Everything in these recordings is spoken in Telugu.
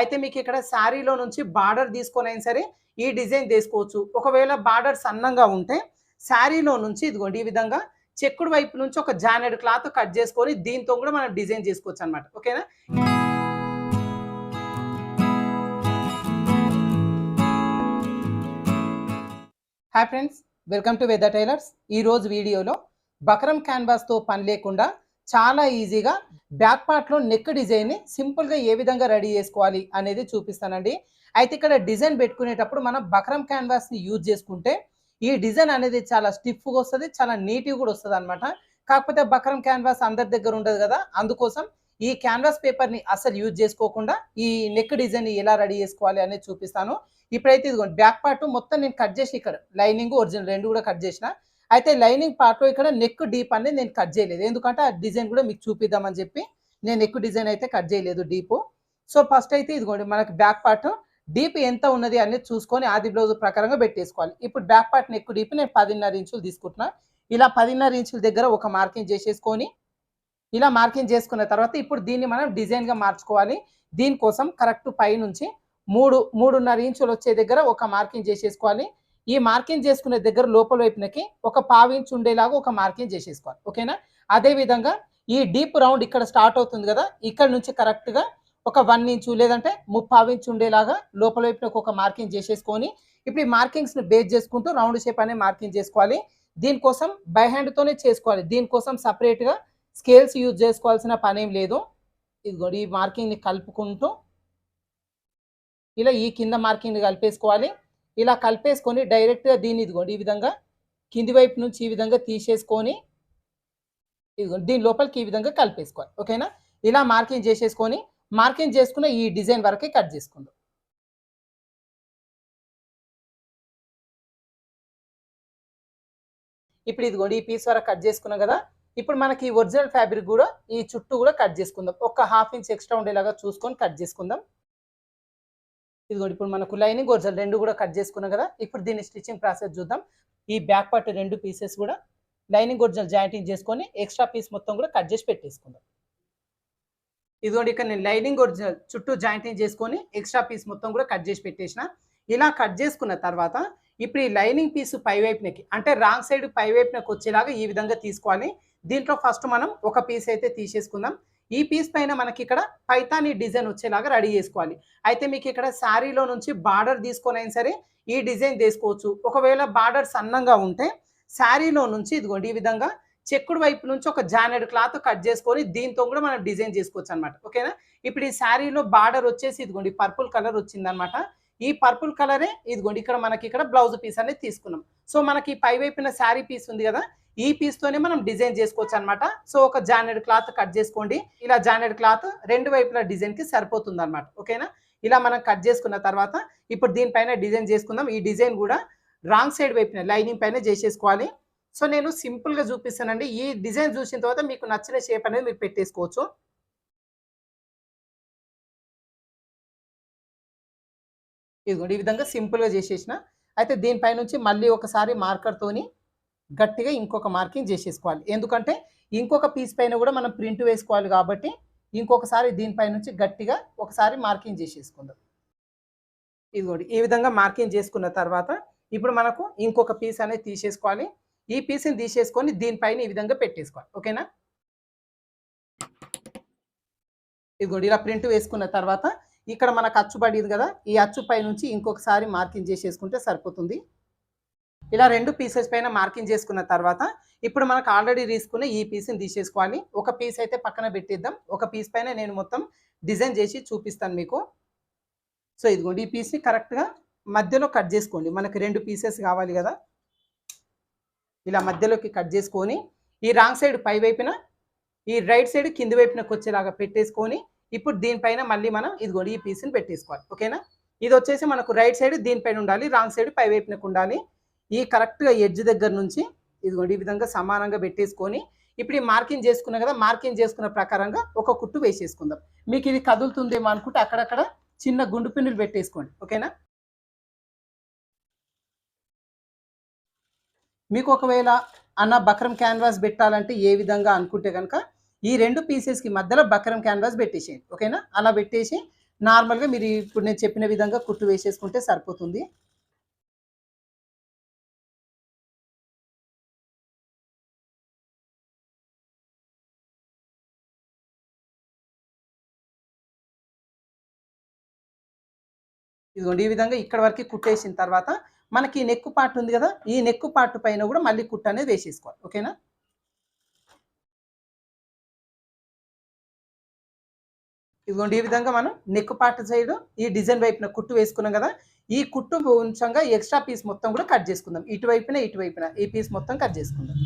అయితే మీకు ఇక్కడ శారీలో నుంచి బార్డర్ తీసుకొని సరే ఈ డిజైన్ తీసుకోవచ్చు. ఒకవేళ బార్డర్ సన్నంగా ఉంటే శారీలో నుంచి ఇదిగోండి ఈ విధంగా చెక్కుడు వైపు నుంచి ఒక జానెడ్ క్లాత్ కట్ చేసుకొని దీంతో కూడా మనం డిజైన్ చేసుకోవచ్చు అనమాట ఓకేనా? Hi friends welcome to weather tailors. ఈ రోజు వీడియోలో బకరం క్యాన్వాస్తో పని లేకుండా చాలా ఈజీగా బ్యాక్ పార్ట్లో నెక్ డిజైన్ని సింపుల్గా ఏ విధంగా రెడీ చేసుకోవాలి అనేది చూపిస్తానండి. అయితే ఇక్కడ డిజైన్ పెట్టుకునేటప్పుడు మనం బక్రమ్ క్యాన్వాస్ని యూజ్ చేసుకుంటే ఈ డిజైన్ అనేది చాలా స్టిఫ్గా వస్తుంది చాలా నీట్గా కూడా వస్తుంది అనమాట కాకపోతే బక్రమ్ క్యాన్వాస్ అందరి దగ్గర ఉండదు కదా అందుకోసం ఈ క్యాన్వాస్ పేపర్ని అసలు యూజ్ చేసుకోకుండా ఈ నెక్ డిజైన్ ఎలా రెడీ చేసుకోవాలి అనేది చూపిస్తాను. ఇప్పుడైతే ఇదిగోండి బ్యాక్ పార్ట్ మొత్తం నేను కట్ చేసి ఇక్కడ లైనింగ్ ఒరిజినల్ రెండు కూడా కట్ చేసిన అయితే లైనింగ్ పార్ట్లో ఇక్కడ నెక్ డీప్ అనేది నేను కట్ చేయలేదు. ఎందుకంటే ఆ డిజైన్ కూడా మీకు చూపిద్దామని చెప్పి నేను నెక్ డిజైన్ అయితే కట్ చేయలేదు డీప్. సో ఫస్ట్ అయితే ఇదిగోండి మనకి బ్యాక్ పార్ట్ డీప్ ఎంత ఉన్నది అనేది చూసుకొని ఆది బ్లౌజ్ ప్రకారంగా పెట్టేసుకోవాలి. ఇప్పుడు బ్యాక్ పార్ట్ నెక్ డీప్ నేను పదిన్నర ఇంచులు తీసుకుంటున్నా. ఇలా పదిన్నర ఇంచుల దగ్గర ఒక మార్కింగ్ చేసేసుకొని ఇలా మార్కింగ్ చేసుకున్న తర్వాత ఇప్పుడు దీన్ని మనం డిజైన్గా మార్చుకోవాలి. దీనికోసం కరెక్ట్ పై నుంచి మూడు మూడున్నర ఇంచులు వచ్చే దగ్గర ఒక మార్కింగ్ చేసేసుకోవాలి. ఈ మార్కింగ్ చేసుకునే దగ్గర లోపల వైపునకి ఒక పావు ఇంచు ఉండేలాగా ఒక మార్కింగ్ చేసేసుకోవాలి. ఓకేనా? అదే విధంగా ఈ డీప్ రౌండ్ ఇక్కడ స్టార్ట్ అవుతుంది కదా ఇక్కడ నుంచి కరెక్ట్గా ఒక వన్ ఇంచు లేదంటే ముప్పావు ఇంచు ఉండేలాగా లోపల వైపునకి ఒక మార్కింగ్ చేసేసుకొని ఇప్పుడు ఈ మార్కింగ్స్ని బేస్ చేసుకుంటూ రౌండ్ షేప్ అనే మార్కింగ్ చేసుకోవాలి. దీనికోసం బై హ్యాండ్తోనే చేసుకోవాలి. దీనికోసం సపరేట్గా స్కేల్స్ యూజ్ చేసుకోవాల్సిన పని ఏం లేదు. ఇదిగోండి ఈ మార్కింగ్ని కలుపుకుంటూ ఇలా ఈ కింద మార్కింగ్ని కలిపేసుకోవాలి. ఇలా కలిపేసుకొని డైరెక్ట్గా దీన్ని ఇదిగోండి ఈ విధంగా కింది వైపు నుంచి ఈ విధంగా తీసేసుకొని ఇదిగోండి దీని లోపలికి ఈ విధంగా కలిపేసుకోవాలి ఓకేనా? ఇలా మార్కింగ్ చేసేసుకొని మార్కింగ్ చేసుకున్న ఈ డిజైన్ వరకే కట్ చేసుకుందాం. ఇప్పుడు ఇదిగోండి ఈ పీస్ వరకు కట్ చేసుకున్నాం కదా? ఇప్పుడు మనకి ఒరిజినల్ ఫ్యాబ్రిక్ కూడా ఈ చుట్టూ కూడా కట్ చేసుకుందాం. ఒక హాఫ్ ఇంచ్ ఎక్స్ట్రా ఉండేలాగా చూసుకొని కట్ చేసుకుందాం. ఇదిగోండి ఇప్పుడు మనకు లైనింగ్ ఒరిజినల్ రెండు కూడా కట్ చేసుకున్నాం కదా. ఇప్పుడు దీన్ని స్టిచ్చింగ్ ప్రాసెస్ చూద్దాం. ఈ బ్యాక్ పార్ట్ రెండు పీసెస్ కూడా లైనింగ్ ఒరిజినల్ జాయింటింగ్ చేసుకొని ఎక్స్ట్రా పీస్ మొత్తం కూడా కట్ చేసి పెట్టేసుకుందాం. ఇదిగోండి ఇక్కడ నేను లైనింగ్ ఒరిజినల్ చుట్టూ జాయింటింగ్ చేసుకొని ఎక్స్ట్రా పీస్ మొత్తం కూడా కట్ చేసి పెట్టేసిన. ఇలా కట్ చేసుకున్న తర్వాత ఇప్పుడు ఈ లైనింగ్ పీస్ పై వైపునకి అంటే రాంగ్ సైడ్ పై వైపునకి వచ్చేలాగా ఈ విధంగా తీసుకోవాలి. దీంట్లో ఫస్ట్ మనం ఒక పీస్ అయితే తీసేసుకుందాం. ఈ పీస్ పైన మనకి ఇక్కడ పైతాని డిజైన్ వచ్చేలాగా రెడీ చేసుకోవాలి. అయితే మీకు ఇక్కడ శారీలో నుంచి బార్డర్ తీసుకొని సరే ఈ డిజైన్ తీసుకోవచ్చు ఒకవేళ బార్డర్ సన్నంగా ఉంటే శారీలో నుంచి ఇదిగోండి ఈ విధంగా చెక్కుడు వైపు నుంచి ఒక జానెడ్ క్లాత్ కట్ చేసుకొని దీంతో కూడా మనం డిజైన్ చేసుకోవచ్చు అనమాట ఓకేనా? ఇప్పుడు ఈ శారీలో బార్డర్ వచ్చేసి ఇదిగోండి పర్పుల్ కలర్ వచ్చిందనమాట ఈ పర్పుల్ కలరే ఇదిగోండి ఇక్కడ మనకి ఇక్కడ బ్లౌజ్ పీస్ అనేది తీసుకున్నాం. సో మనకి పై వైపున శారీ పీస్ ఉంది కదా ఈ పీస్తోనే మనం డిజైన్ చేసుకోవచ్చు అనమాట సో ఒక జానెడ్ క్లాత్ కట్ చేసుకోండి. ఇలా జానెడ్ క్లాత్ రెండు వైపుల డిజైన్కి సరిపోతుంది అనమాట ఓకేనా? ఇలా మనం కట్ చేసుకున్న తర్వాత ఇప్పుడు దీనిపైన డిజైన్ చేసుకుందాం. ఈ డిజైన్ కూడా రాంగ్ సైడ్ వైపున లైనింగ్ పైన చేసేసుకోవాలి. సో నేను సింపుల్గా చూపిస్తానండి. ఈ డిజైన్ చూసిన తర్వాత మీకు నచ్చిన షేప్ అనేది మీరు పెట్టేసుకోవచ్చు. ఇదిగోండి ఈ విధంగా సింపుల్గా చేసేసిన. అయితే దీనిపై నుంచి మళ్ళీ ఒకసారి మార్కర్తోని గట్టిగా ఇంకొక మార్కింగ్ చేసేసుకోవాలి. ఎందుకంటే ఇంకొక పీస్ పైన కూడా మనం ప్రింట్ వేసుకోవాలి కాబట్టి ఇంకొకసారి దీనిపై నుంచి గట్టిగా ఒకసారి మార్కింగ్ చేసేసుకుందాం. ఇదిగోండి ఈ విధంగా మార్కింగ్ చేసుకున్న తర్వాత ఇప్పుడు మనకు ఇంకొక పీస్ అనేది తీసేసుకోవాలి. ఈ పీస్ని తీసేసుకొని దీనిపైన ఈ విధంగా పెట్టేసుకోవాలి. ఓకేనా? ఇదిగోండి ఇలా ప్రింట్ వేసుకున్న తర్వాత ఇక్కడ మనకు అచ్చు పడింది కదా ఈ అచ్చు పై నుంచి ఇంకొకసారి మార్కింగ్ చేసేసుకుంటే సరిపోతుంది. ఇలా రెండు పీసెస్ పైన మార్కింగ్ చేసుకున్న తర్వాత ఇప్పుడు మనకు ఆల్రెడీ తీసుకున్న ఈ పీస్ని తీసేసుకోవాలి. ఒక పీస్ అయితే పక్కన పెట్టిద్దాం. ఒక పీస్ పైన నేను మొత్తం డిజైన్ చేసి చూపిస్తాను మీకు. సో ఇదిగోండి ఈ పీస్ని కరెక్ట్గా మధ్యలో కట్ చేసుకోండి. మనకి రెండు పీసెస్ కావాలి కదా. ఇలా మధ్యలోకి కట్ చేసుకొని ఈ రాంగ్ సైడ్ పై వైపున ఈ రైట్ సైడ్ కింది వైపునకు వచ్చేలాగా పెట్టేసుకొని ఇప్పుడు దీనిపైన మళ్ళీ మనం ఇదిగోండి ఈ పీస్ని పెట్టేసుకోవాలి. ఓకేనా? ఇది వచ్చేసి మనకు రైట్ సైడ్ దీనిపైన ఉండాలి రాంగ్ సైడ్ పై వైపునకు ఉండాలి. ఈ కరెక్ట్గా ఎడ్జ్ దగ్గర నుంచి ఇదిగోండి ఈ విధంగా సమానంగా పెట్టేసుకొని ఇప్పుడు ఈ మార్కింగ్ చేసుకున్నాం కదా మార్కింగ్ చేసుకున్న ప్రకారంగా ఒక కుట్టు వేసేసుకుందాం. మీకు ఇది కదులుతుందేమో అనుకుంటే అక్కడక్కడ చిన్న గుండు పిన్నులు పెట్టేసుకోండి ఓకేనా? మీకు ఒకవేళ అన్న బక్రం క్యాన్వాస్ పెట్టాలంటే ఏ విధంగా అనుకుంటే కనుక ఈ రెండు పీసెస్కి మధ్యలో బక్రం క్యాన్వాస్ పెట్టేసేయండి ఓకేనా? అలా పెట్టేసి నార్మల్గా మీరు ఇప్పుడు నేను చెప్పిన విధంగా కుట్టు వేసేసుకుంటే సరిపోతుంది. ఇదిగోండి ఈ విధంగా ఇక్కడ వరకు కుట్టేసిన తర్వాత మనకి ఈ నెక్కు పార్ట్ ఉంది కదా ఈ నెక్కు పార్ట్ పైన కూడా మళ్ళీ కుట్టు అనేది వేసేసుకోవాలి. ఓకేనా? ఇదిగోండి ఈ విధంగా మనం నెక్ పార్ట్ సైడ్ ఈ డిజైన్ వైపున కుట్టు వేసుకున్నాం కదా ఈ కుట్టు ఉంచంగా ఎక్స్ట్రా పీస్ మొత్తం కూడా కట్ చేసుకుందాం. ఇటువైపున ఇటువైపున ఈ పీస్ మొత్తం కట్ చేసుకుందాం.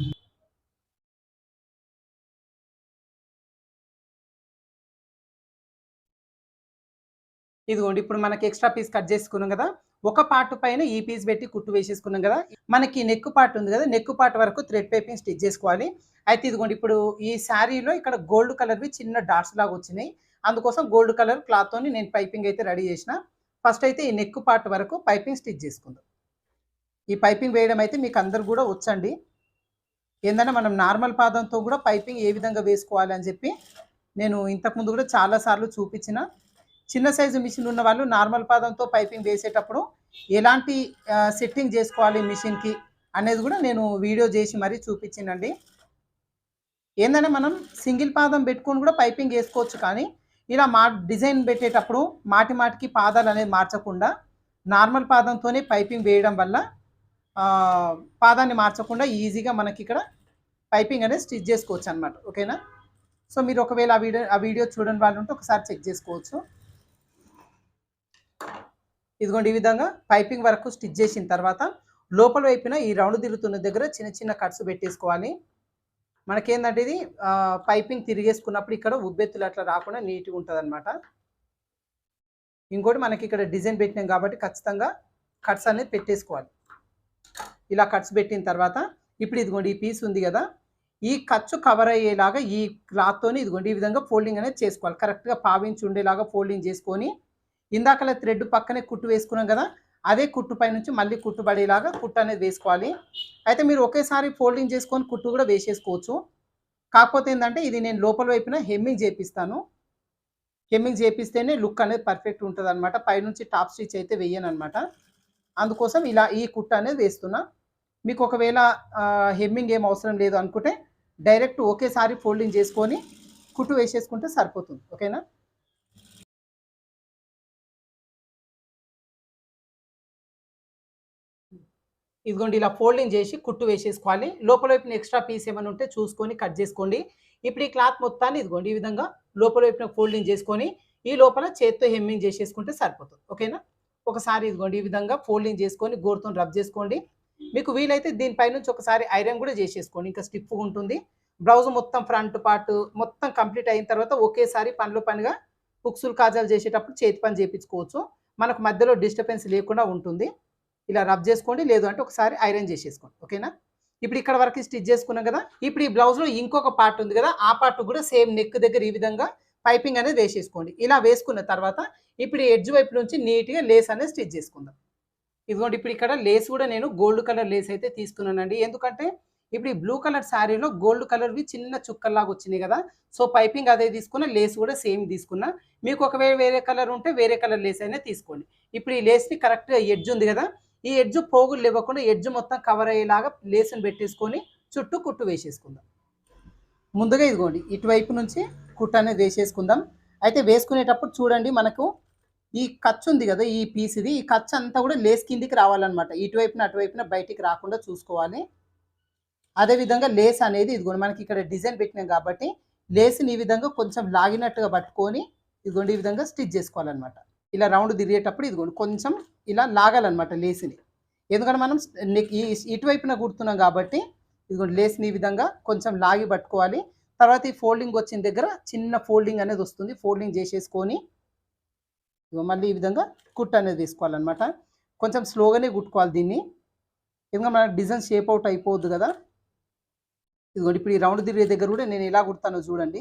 ఇదిగోండి ఇప్పుడు మనకి ఎక్స్ట్రా పీస్ కట్ చేసుకున్నాం కదా ఒక పార్ట్ పైన ఈ పీస్ పెట్టి కుట్టు వేసేసుకున్నాం కదా మనకి నెక్ పార్ట్ ఉంది కదా నెక్ పార్ట్ వరకు థ్రెడ్ పైపింగ్ స్టిచ్ చేసుకోవాలి. అయితే ఇదిగోండి ఇప్పుడు ఈ శారీలో ఇక్కడ గోల్డ్ కలర్వి చిన్న డాట్స్ లాగా వచ్చినాయి. అందుకోసం గోల్డ్ కలర్ క్లాత్తో నేను పైపింగ్ అయితే రెడీ చేసిన. ఫస్ట్ అయితే ఈ నెక్ పార్ట్ వరకు పైపింగ్ స్టిచ్ చేసుకుందాం. ఈ పైపింగ్ వేయడం అయితే మీకు అందరు కూడా వచ్చండి. ఏంటంటే మనం నార్మల్ పాదంతో కూడా పైపింగ్ ఏ విధంగా వేసుకోవాలి అని చెప్పి నేను ఇంతకుముందు కూడా చాలాసార్లు చూపించిన. చిన్న సైజు మిషన్ ఉన్న వాళ్ళు నార్మల్ పాదంతో పైపింగ్ వేసేటప్పుడు ఎలాంటి సెట్టింగ్ చేసుకోవాలి మిషన్కి అనేది కూడా నేను వీడియో చేసి మరీ చూపించిందండి ఏంటంటే మనం సింగిల్ పాదం పెట్టుకొని కూడా పైపింగ్ వేసుకోవచ్చు కానీ ఇలా మా డిజైన్ పెట్టేటప్పుడు మాటి మాటికి పాదాలు అనేది మార్చకుండా నార్మల్ పాదంతోనే పైపింగ్ వేయడం వల్ల పాదాన్ని మార్చకుండా ఈజీగా మనకి ఇక్కడ పైపింగ్ అనేది స్టిచ్ చేసుకోవచ్చు అనమాట ఓకేనా? సో మీరు ఒకవేళ ఆ వీడియో ఆ వీడియో చూడని వాళ్ళు ఉంటే ఒకసారి చెక్ చేసుకోవచ్చు. ఇదిగోండి ఈ విధంగా పైపింగ్ వరకు స్టిచ్ చేసిన తర్వాత లోపల వైపున ఈ రౌండ్ తిరుగుతున్న దగ్గర చిన్న చిన్న కట్స్ పెట్టేసుకోవాలి. మనకేందంటే ఇది పైపింగ్ తిరిగేసుకున్నప్పుడు ఇక్కడ ఉబ్బెత్తులు అట్లా రాకుండా నీట్గా ఉంటుంది అనమాట ఇంకోటి మనకి ఇక్కడ డిజైన్ పెట్టినాం కాబట్టి ఖచ్చితంగా కట్స్ అనేది పెట్టేసుకోవాలి. ఇలా కట్స్ పెట్టిన తర్వాత ఇప్పుడు ఇదిగోండి ఈ పీస్ ఉంది కదా ఈ ఖర్చు కవర్ అయ్యేలాగా ఈ క్లాత్తోని ఇదిగోండి ఈ విధంగా ఫోల్డింగ్ అనేది చేసుకోవాలి. కరెక్ట్గా పావించి ఉండేలాగా ఫోల్డింగ్ చేసుకొని ఇందాకలా థ్రెడ్ పక్కనే కుట్టు వేసుకున్నాం కదా అదే కుట్టు పై నుంచి మళ్ళీ కుట్టు పడేలాగా కుట్టు అనేది వేసుకోవాలి. అయితే మీరు ఒకేసారి ఫోల్డింగ్ చేసుకొని కుట్టు కూడా వేసేసుకోవచ్చు. కాకపోతే ఏంటంటే ఇది నేను లోపల వైపున హెమ్మింగ్ చేపిస్తాను. హెమ్మింగ్ చేపిస్తేనే లుక్ అనేది పర్ఫెక్ట్ ఉంటుంది అనమాట పైనుంచి టాప్ స్టిచ్ అయితే వేయను అనమాట అందుకోసం ఇలా ఈ కుట్టు అనేది వేస్తున్నా. మీకు ఒకవేళ హెమ్మింగ్ ఏం అవసరం లేదు అనుకుంటే డైరెక్ట్ ఒకేసారి ఫోల్డింగ్ చేసుకొని కుట్టు వేసేసుకుంటే సరిపోతుంది. ఓకేనా? ఇదిగోండి ఇలా ఫోల్డింగ్ చేసి కుట్టు వేసేసుకోవాలి. లోపల వైపున ఎక్స్ట్రా పీస్ ఏమైనా ఉంటే చూసుకొని కట్ చేసుకోండి. ఇప్పుడు ఈ క్లాత్ మొత్తాన్ని ఇదిగోండి ఈ విధంగా లోపల వైపున ఫోల్డింగ్ చేసుకొని ఈ లోపల చేత్తో హెమ్మింగ్ చేసేసుకుంటే సరిపోతుంది. ఓకేనా? ఒకసారి ఇదిగోండి ఈ విధంగా ఫోల్డింగ్ చేసుకొని గోరుతో రబ్ చేసుకోండి. మీకు వీలైతే దీనిపై నుంచి ఒకసారి ఐరన్ కూడా చేసేసుకోండి. ఇంకా స్టిఫ్గా ఉంటుంది. బ్లౌజ్ మొత్తం ఫ్రంట్ పార్ట్ మొత్తం కంప్లీట్ అయిన తర్వాత ఒకేసారి పనిలో పనిగా పుక్సులు కాజాలు చేసేటప్పుడు చేతి పని చేయించుకోవచ్చు. మనకు మధ్యలో డిస్టర్బెన్స్ లేకుండా ఉంటుంది. ఇలా రబ్ చేసుకోండి లేదు అంటే ఒకసారి ఐరన్ చేసేసుకోండి. ఓకేనా? ఇప్పుడు ఇక్కడ వరకు స్టిచ్ చేసుకున్నాం కదా ఇప్పుడు ఈ బ్లౌజ్లో ఇంకొక పార్ట్ ఉంది కదా ఆ పార్ట్ కూడా సేమ్ నెక్ దగ్గర ఈ విధంగా పైపింగ్ అనేది వేసేసుకోండి. ఇలా వేసుకున్న తర్వాత ఇప్పుడు ఈ ఎడ్జ్ వైపు నుంచి నీట్గా లేస్ అనేది స్టిచ్ చేసుకుందాం. ఇదిగోండి ఇప్పుడు ఇక్కడ లేస్ కూడా నేను గోల్డ్ కలర్ లేస్ అయితే తీసుకున్నానండి. ఎందుకంటే ఇప్పుడు ఈ బ్లూ కలర్ శారీలో గోల్డ్ కలర్వి చిన్న చుక్కల్లాగా వచ్చినాయి కదా సో పైపింగ్ అదే తీసుకున్న లేస్ కూడా సేమ్ తీసుకున్నా. మీకు ఒకవేళ వేరే కలర్ ఉంటే వేరే కలర్ లేస్ అయినా తీసుకోండి. ఇప్పుడు ఈ లేస్ని కరెక్ట్గా ఎడ్జ్ ఉంది కదా ఈ ఎడ్జ్ పోగులు ఇవ్వకుండా ఎడ్జ్ మొత్తం కవర్ అయ్యేలాగా లేసుని పెట్టేసుకొని చుట్టూ కుట్టు వేసేసుకుందాం. ముందుగా ఇదిగోండి ఇటువైపు నుంచి కుట్టు అనేది వేసేసుకుందాం. అయితే వేసుకునేటప్పుడు చూడండి మనకు ఈ ఖర్చు ఉంది కదా ఈ పీస్ ఇది. ఈ ఖర్చు అంతా కూడా లేస్ కిందికి రావాలన్నమాట. ఇటువైపున అటువైపున బయటికి రాకుండా చూసుకోవాలి. అదేవిధంగా లేస్ అనేది ఇదిగోండి మనకి ఇక్కడ డిజైన్ పెట్టినాం కాబట్టి లేస్ని ఈ విధంగా కొంచెం లాగినట్టుగా పట్టుకొని ఇదిగోండి ఈ విధంగా స్టిచ్ చేసుకోవాలన్నమాట. ఇలా రౌండ్ తిరిగేటప్పుడు ఇదిగోండి కొంచెం ఇలా లాగాలన్నమాట లేస్ని. ఎందుకంటే మనం ఈ ఇటువైపున కుడుతున్నాం కాబట్టి ఇదిగోండి లేస్ని ఈ విధంగా కొంచెం లాగి పట్టుకోవాలి. తర్వాత ఈ ఫోల్డింగ్ వచ్చిన దగ్గర చిన్న ఫోల్డింగ్ అనేది వస్తుంది. ఫోల్డింగ్ చేసేసుకొని ఇదిగో మళ్ళీ ఈ విధంగా కుట్ అనేది తీసుకోవాలన్నమాట కొంచెం స్లోగానే కుట్టుకోవాలి దీన్ని. ఎందుకంటే మన డిజైన్ షేప్ అవుట్ అయిపోవద్దు కదా. ఇదిగోండి ఇప్పుడు ఈ రౌండ్ తిరిగే దగ్గర కూడా నేను ఎలా కుడతానో చూడండి.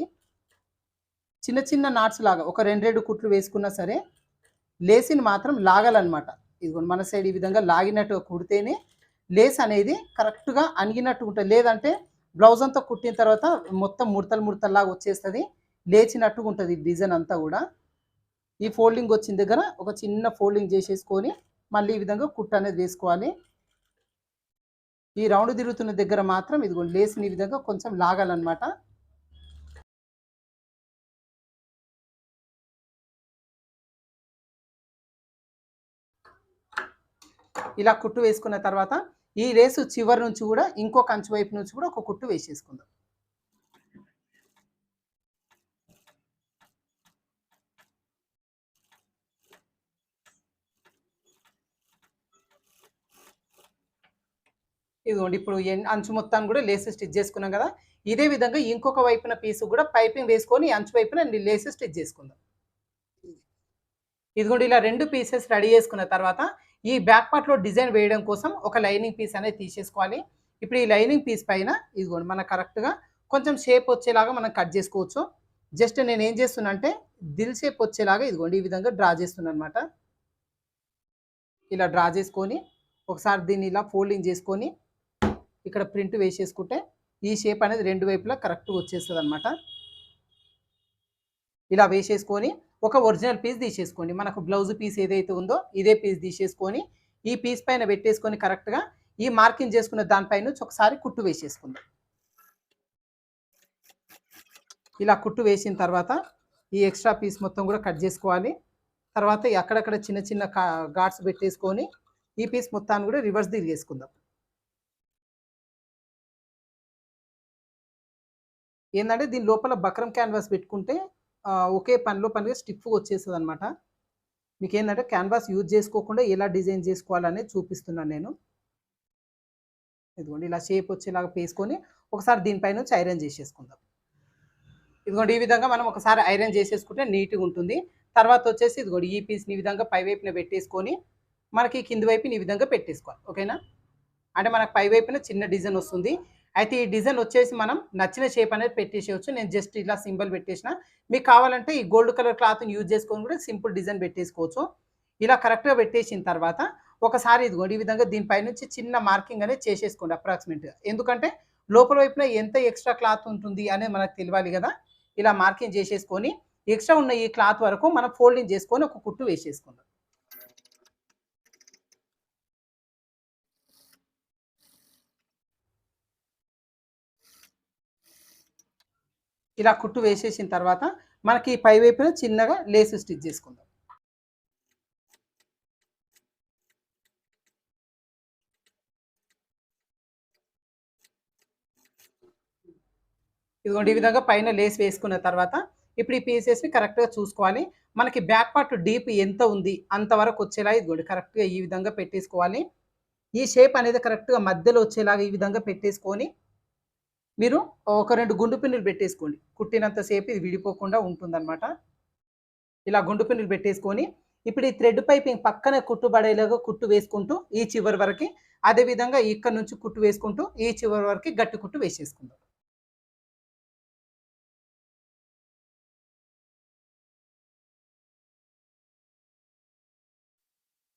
చిన్న చిన్న నాట్స్ లాగా ఒక రెండు రెండు కుట్లు వేసుకున్నా సరే లేసిని మాత్రం లాగాలన్నమాట. ఇదిగోండి మన సైడ్ ఈ విధంగా లాగినట్టుగా కుడితేనే లేస్ అనేది కరెక్ట్గా అణిగినట్టు ఉంటుంది. లేదంటే బ్లౌజ్ అంతా కుట్టిన తర్వాత మొత్తం ముడతలు ముడతల్లాగా వచ్చేస్తుంది. లేచినట్టుగా ఉంటుంది డిజైన్ అంతా కూడా. ఈ ఫోల్డింగ్ వచ్చిన దగ్గర ఒక చిన్న ఫోల్డింగ్ చేసేసుకొని మళ్ళీ ఈ విధంగా కుట్టు అనేది వేసుకోవాలి. ఈ రౌండ్ తిరుగుతున్న దగ్గర మాత్రం ఇదిగోండి లేసిన ఈ విధంగా కొంచెం లాగాలన్నమాట. ఇలా కుట్టు వేసుకున్న తర్వాత ఈ రేసు చివరి నుంచి కూడా ఇంకో కంచు వైపు నుంచి కూడా ఒక కుట్టు వేసేసుకుందాం. ఇదిగోండి ఇప్పుడు అంచు మొత్తాన్ని కూడా లేస్ స్టిచ్ చేసుకున్నాం కదా. ఇదే విధంగా ఇంకొక వైపున పీసు కూడా పైపింగ్ వేసుకొని అంచు వైపున లేస్ స్టిచ్ చేసుకుందాం. ఇదిగోండి ఇలా రెండు పీసెస్ రెడీ చేసుకున్న తర్వాత ఈ బ్యాక్ పార్ట్లో డిజైన్ వేయడం కోసం ఒక లైనింగ్ పీస్ అనేది తీసేసుకోవాలి. ఇప్పుడు ఈ లైనింగ్ పీస్ పైన ఇదిగోండి మనకు కరెక్ట్గా కొంచెం షేప్ వచ్చేలాగా మనం కట్ చేసుకోవచ్చు. జస్ట్ నేను ఏం చేస్తున్నానంటే దిల్ షేప్ వచ్చేలాగా ఇదిగోండి ఈ విధంగా డ్రా చేస్తున్నాను అనమాట ఇలా డ్రా చేసుకొని ఒకసారి దీన్ని ఇలా ఫోల్డింగ్ చేసుకొని ఇక్కడ ప్రింట్ వేసేసుకుంటే ఈ షేప్ అనేది రెండు వైపులా కరెక్ట్గా వచ్చేస్తుంది అనమాట ఇలా వేసేసుకొని ఒక ఒరిజినల్ పీస్ తీసేసుకోండి. మనకు బ్లౌజ్ పీస్ ఏదైతే ఉందో ఇదే పీస్ తీసేసుకొని ఈ పీస్ పైన పెట్టేసుకొని కరెక్ట్గా ఈ మార్కింగ్ చేసుకున్న దానిపైన ఒకసారి కుట్టు వేసేసుకుందాం. ఇలా కుట్టు వేసిన తర్వాత ఈ ఎక్స్ట్రా పీస్ మొత్తం కూడా కట్ చేసుకోవాలి. తర్వాత అక్కడక్కడ చిన్న చిన్న ఘాట్స్ పెట్టేసుకొని ఈ పీస్ మొత్తాన్ని కూడా రివర్స్ తిరిగేసుకుందాం. ఏంటంటే దీని లోపల బక్రం క్యాన్వాస్ పెట్టుకుంటే ఒకే పనిలో పనిగా స్టిఫ్గా వచ్చేస్తుంది అనమాట మీకు ఏంటంటే క్యాన్వాస్ యూజ్ చేసుకోకుండా ఎలా డిజైన్ చేసుకోవాలనేది చూపిస్తున్నాను నేను. ఇదిగోండి ఇలా షేప్ వచ్చేలాగా పేసుకొని ఒకసారి దీనిపైన నుంచి ఐరన్ చేసేసుకుందాం. ఇదిగోండి ఈ విధంగా మనం ఒకసారి ఐరన్ చేసేసుకుంటే నీట్గా ఉంటుంది. తర్వాత వచ్చేసి ఇదిగోండి ఈ పీస్ని ఈ విధంగా పై వైపున పెట్టేసుకొని మనకి కింది వైపుని ఈ విధంగా పెట్టేసుకోవాలి. ఓకేనా? అంటే మనకు పై వైపున చిన్న డిజైన్ వస్తుంది. అయితే ఈ డిజైన్ వచ్చేసి మనం నచ్చిన షేప్ అనేది పెట్టేసేయచ్చు. నేను జస్ట్ ఇలా సింబల్ పెట్టేసిన. మీకు కావాలంటే ఈ గోల్డ్ కలర్ క్లాత్ని యూజ్ చేసుకొని కూడా సింపుల్ డిజైన్ పెట్టేసుకోవచ్చు. ఇలా కరెక్ట్గా పెట్టేసిన తర్వాత ఒకసారి ఇదిగోండి ఈ విధంగా దీనిపై నుంచి చిన్న మార్కింగ్ అనేది చేసేసుకోండి అప్రాక్సిమేట్గా ఎందుకంటే లోపల వైపున ఎంత ఎక్స్ట్రా క్లాత్ ఉంటుంది అనేది మనకు తెలియాలి కదా. ఇలా మార్కింగ్ చేసేసుకొని ఎక్స్ట్రా ఉన్న ఈ క్లాత్ వరకు మనం ఫోల్డింగ్ చేసుకొని ఒక కుట్టు వేసేసుకుందాం. ఇలా కుట్టు వేసేసిన తర్వాత మనకి ఈ పై వైపున చిన్నగా లేస్ స్టిచ్ చేసుకుందాం. ఇదిగోండి ఈ విధంగా పైన లేస్ వేసుకున్న తర్వాత ఇప్పుడు ఈ పీసెస్ని కరెక్ట్గా చూసుకోవాలి. మనకి బ్యాక్ పార్ట్ డీప్ ఎంత ఉంది అంతవరకు వచ్చేలా ఇదిగోండి కరెక్ట్గా ఈ విధంగా పెట్టేసుకోవాలి. ఈ షేప్ అనేది కరెక్ట్గా మధ్యలో వచ్చేలాగా ఈ విధంగా పెట్టేసుకొని మీరు ఒక రెండు గుండు పిన్నులు పెట్టేసుకోండి. కుట్టినంతసేపు ఇది విడిపోకుండా ఉంటుందన్నమాట. ఇలా గుండు పిన్నులు పెట్టేసుకొని ఇప్పుడు ఈ థ్రెడ్ పైపింగ్ పక్కన కుట్టుబడేలాగా కుట్టు వేసుకుంటూ ఈ చివరి వరకు అదే విధంగా ఇక్కడ నుంచి కుట్టు వేసుకుంటూ ఈ చివరి వరకు గట్టి కుట్టు వేసేసుకుందాం.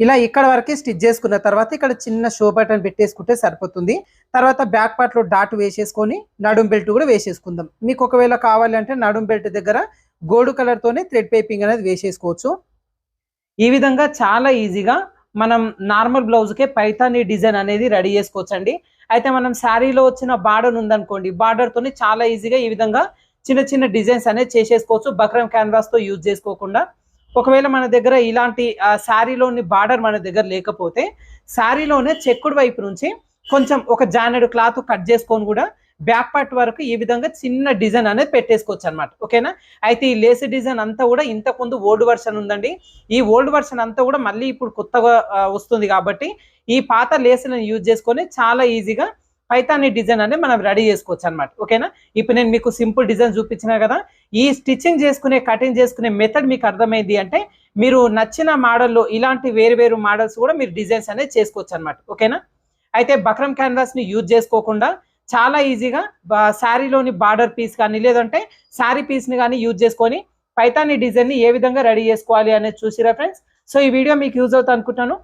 ఇలా ఇక్కడ వరకు స్టిచ్ చేసుకున్న తర్వాత ఇక్కడ చిన్న షో బటన్ పెట్టేసుకుంటే సరిపోతుంది. తర్వాత బ్యాక్ పార్ట్లో డాట్ వేసేసుకొని నడుం బెల్ట్ కూడా వేసేసుకుందాం. మీకు ఒకవేళ కావాలంటే నడుం బెల్ట్ దగ్గర గోల్డ్ కలర్ తోనే థ్రెడ్ పైపింగ్ అనేది వేసేసుకోవచ్చు. ఈ విధంగా చాలా ఈజీగా మనం నార్మల్ బ్లౌజ్కే పైతాని డిజైన్ అనేది రెడీ చేసుకోవచ్చండి. అయితే మనం శారీలో వచ్చిన బార్డర్ ఉందనుకోండి బార్డర్ తోని చాలా ఈజీగా ఈ విధంగా చిన్న చిన్న డిజైన్స్ అనేది చేసేసుకోవచ్చు. బక్రం క్యాన్వాస్తో యూజ్ చేసుకోకుండా. ఒకవేళ మన దగ్గర ఇలాంటి శారీలోని బార్డర్ మన దగ్గర లేకపోతే శారీలోనే చెక్కుడు వైపు నుంచి కొంచెం ఒక జానెడు క్లాత్ కట్ చేసుకొని కూడా బ్యాక్ పార్ట్ వరకు ఈ విధంగా చిన్న డిజైన్ అనేది పెట్టేసుకోవచ్చు అనమాట ఓకేనా? అయితే ఈ లేస్ డిజైన్ అంతా కూడా ఇంతకు ముందు ఓల్డ్ వర్షన్ ఉందండి. ఈ ఓల్డ్ వర్షన్ అంతా కూడా మళ్ళీ ఇప్పుడు కొత్తగా వస్తుంది కాబట్టి ఈ పాత లేసులను యూజ్ చేసుకొని చాలా ఈజీగా పైతాని డిజైన్ అనేది మనం రెడీ చేసుకోవచ్చు అనమాట ఓకేనా? ఇప్పుడు నేను మీకు సింపుల్ డిజైన్ చూపించిన కదా ఈ స్టిచ్చింగ్ చేసుకునే కటింగ్ చేసుకునే మెథడ్ మీకు అర్థమైంది అంటే మీరు నచ్చిన మోడల్లో ఇలాంటి వేరు వేరు మోడల్స్ కూడా మీరు డిజైన్స్ అనేది చేసుకోవచ్చు అనమాట ఓకేనా? అయితే బక్రమ్ క్యాన్వాస్ని యూజ్ చేసుకోకుండా చాలా ఈజీగా శారీలోని బార్డర్ పీస్ కానీ లేదంటే శారీ పీస్ని కానీ యూజ్ చేసుకొని పైతాని డిజైన్ని ఏ విధంగా రెడీ చేసుకోవాలి అనేది చూసిరా ఫ్రెండ్స్ సో ఈ వీడియో మీకు యూజ్ అవుతా అనుకుంటాను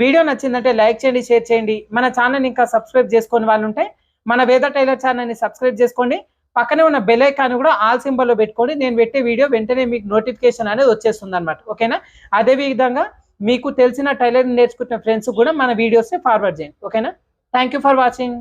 వీడియో నచ్చిందంటే లైక్ చేయండి షేర్ చేయండి. మన ఛానల్ ఇంకా సబ్స్క్రైబ్ చేసుకొని వాళ్ళు ఉంటే మన వేద టైలర్ ఛానల్ని సబ్స్క్రైబ్ చేసుకోండి. పక్కనే ఉన్న బెల్ ఐకాన్ కూడా ఆల్ సింబల్లో పెట్టుకోండి. నేను పెట్టే వీడియో వెంటనే మీకు నోటిఫికేషన్ అనేది వచ్చేస్తుంది అనమాట ఓకేనా? అదే విధంగా మీకు తెలిసిన టైలరింగ్ నేర్చుకుంటున్న ఫ్రెండ్స్ కూడా మన వీడియోస్ ఫార్వర్డ్ చేయండి. ఓకేనా? Thank you for watching